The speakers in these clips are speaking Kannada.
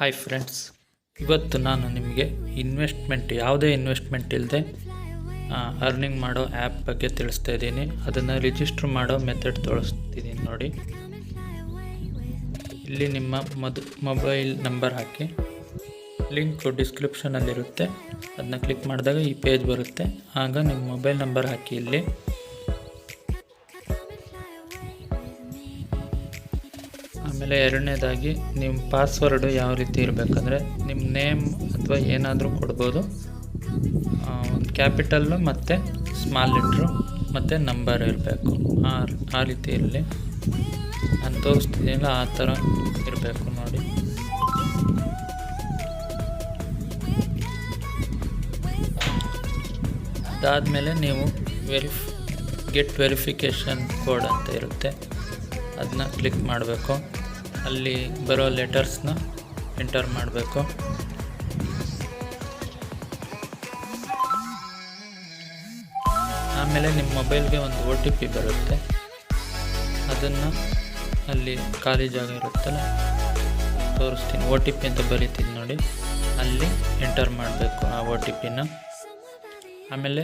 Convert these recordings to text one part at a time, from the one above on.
ಹಾಯ್ ಫ್ರೆಂಡ್ಸ್ ಇವತ್ತು ನಾನು ನಿಮಗೆ ಇನ್ವೆಸ್ಟ್ಮೆಂಟ್ ಯಾವುದೇ ಇನ್ವೆಸ್ಟ್ಮೆಂಟ್ ಇಲ್ಲದೆ ಅರ್ನಿಂಗ್ ಮಾಡೋ ಆ್ಯಪ್ ಬಗ್ಗೆ ತಿಳಿಸ್ತಾ ಇದ್ದೀನಿ. ಅದನ್ನು ರಿಜಿಸ್ಟ್ರ್ ಮಾಡೋ ಮೆಥಡ್ ತೋರಿಸ್ತಿದ್ದೀನಿ ನೋಡಿ. ಇಲ್ಲಿ ನಿಮ್ಮ ಮದ್ ಮೊಬೈಲ್ ನಂಬರ್ ಹಾಕಿ. ಲಿಂಕು ಡಿಸ್ಕ್ರಿಪ್ಷನಲ್ಲಿರುತ್ತೆ ಅದನ್ನ ಕ್ಲಿಕ್ ಮಾಡಿದಾಗ ಈ ಪೇಜ್ ಬರುತ್ತೆ. ಆಗ ನಿಮ್ಮ ಮೊಬೈಲ್ ನಂಬರ್ ಹಾಕಿ ಇಲ್ಲಿ. ಆಮೇಲೆ ಎರಡನೇದಾಗಿ ನಿಮ್ಮ ಪಾಸ್ವರ್ಡು ಯಾವ ರೀತಿ ಇರಬೇಕಂದ್ರೆ ನಿಮ್ಮ ನೇಮ್ ಅಥವಾ ಏನಾದರೂ ಕೊಡ್ಬೋದು. ಒಂದು ಕ್ಯಾಪಿಟಲ್ಲು ಮತ್ತು ಸ್ಮಾಲ್ ಲೆಟ್ರು ಮತ್ತು ನಂಬರ್ ಇರಬೇಕು. ಆ ಆ ರೀತಿ ಇರಲಿ ನಾನು ತೋರಿಸ್ತಿದ್ದೀನಲ್ಲ ಆ ಥರ ಇರಬೇಕು ನೋಡಿ. ಅದಾದಮೇಲೆ ನೀವು ವೆರಿಫ್ ಗೆಟ್ ವೆರಿಫಿಕೇಷನ್ ಕೋಡ್ ಅಂತ ಇರುತ್ತೆ. ಅದನ್ನ ಕ್ಲಿಕ್ ಮಾಡಬೇಕು. ಅಲ್ಲಿ ಬರೋ ಲೆಟರ್ಸ್ನ ಎಂಟರ್ ಮಾಡಬೇಕು. ಆಮೇಲೆ ನಿಮ್ಮ ಮೊಬೈಲ್ಗೆ ಒಂದು ಒ ಟಿ ಪಿ ಬರುತ್ತೆ. ಅದನ್ನು ಅಲ್ಲಿ ಖಾಲಿ ಜಾಗ ಇರುತ್ತಲ್ಲ, ತೋರಿಸ್ತೀನಿ. ಒ ಟಿ ಪಿ ಅಂತ ಬರೀತೀನಿ ನೋಡಿ. ಅಲ್ಲಿ ಎಂಟರ್ ಮಾಡಬೇಕು ಆ ಒ ಟಿ ಪಿನ ಆಮೇಲೆ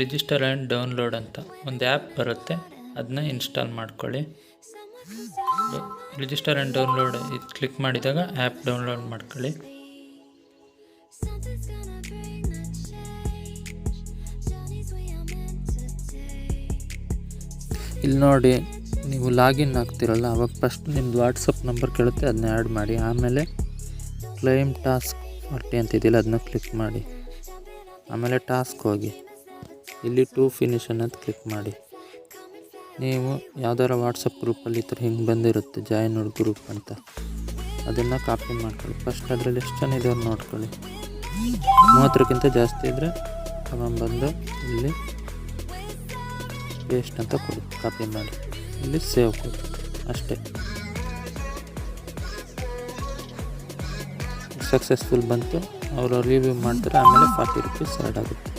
ರಿಜಿಸ್ಟರ್ ಆ್ಯಂಡ್ ಡೌನ್ಲೋಡ್ ಅಂತ ಒಂದು ಆ್ಯಪ್ ಬರುತ್ತೆ. ಅದನ್ನ ಇನ್ಸ್ಟಾಲ್ ಮಾಡ್ಕೊಳ್ಳಿ. ರಿಜಿಸ್ಟರ್ ಆ್ಯಂಡ್ ಡೌನ್ಲೋಡ್ ಇದು ಕ್ಲಿಕ್ ಮಾಡಿದಾಗ ಆ್ಯಪ್ ಡೌನ್ಲೋಡ್ ಮಾಡ್ಕೊಳ್ಳಿ. ಇಲ್ಲಿ ನೋಡಿ, ನೀವು ಲಾಗಿನ್ ಆಗ್ತಿರಲ್ಲ, ಅವಾಗ ಫಸ್ಟ್ ನಿಮ್ಮದು ವಾಟ್ಸಪ್ ನಂಬರ್ ಕೇಳುತ್ತೆ ಅದನ್ನ ಆ್ಯಡ್ ಮಾಡಿ. ಆಮೇಲೆ ಕ್ಲೈಮ್ ಟಾಸ್ಕ್ ಫಾರ್ಟಿ ಅಂತಿದೆಯಲ್ಲ ಅದನ್ನ ಕ್ಲಿಕ್ ಮಾಡಿ. ಆಮೇಲೆ ಟಾಸ್ಕ್ ಹೋಗಿ. ಇಲ್ಲಿ ಟು ಫಿನಿಶ್ ಅನ್ನೋದು ಕ್ಲಿಕ್ ಮಾಡಿ. ನೀವು ಯಾವ್ದಾರ ವಾಟ್ಸಪ್ ಗ್ರೂಪಲ್ಲಿ ಈ ಥರ ಹಿಂಗೆ ಬಂದಿರುತ್ತೆ ಜಾಯಿನ್ ಗ್ರೂಪ್ ಅಂತ. ಅದನ್ನು ಕಾಪಿ ಮಾಡ್ಕೊಳ್ಳಿ. ಫಸ್ಟ್ ಅದರಲ್ಲಿ ಎಷ್ಟು ಜನ ಇದ್ದಾರೆ ನೋಡ್ಕೊಳ್ಳಿ. ಮೂವತ್ತರಕ್ಕಿಂತ ಜಾಸ್ತಿ ಇದ್ದರೆ ತಗೊಂಬಂದು ಇಲ್ಲಿ ಪೇಸ್ಟ್ ಅಂತ ಕೊಡಿ. ಕಾಪಿ ಮಾಡಿ. ಇಲ್ಲಿ ಸೇವ್ ಕೊಡಿ. ಅಷ್ಟೇ. ಸಕ್ಸಸ್ಫುಲ್ ಬಂತು. ಅವರು ರಿವ್ಯೂ ಮಾಡ್ತಾರೆ, ಆಮೇಲೆ ಫಾರ್ಟಿ ರುಪೀಸ್ ಆ್ಯಡ್ ಆಗುತ್ತೆ.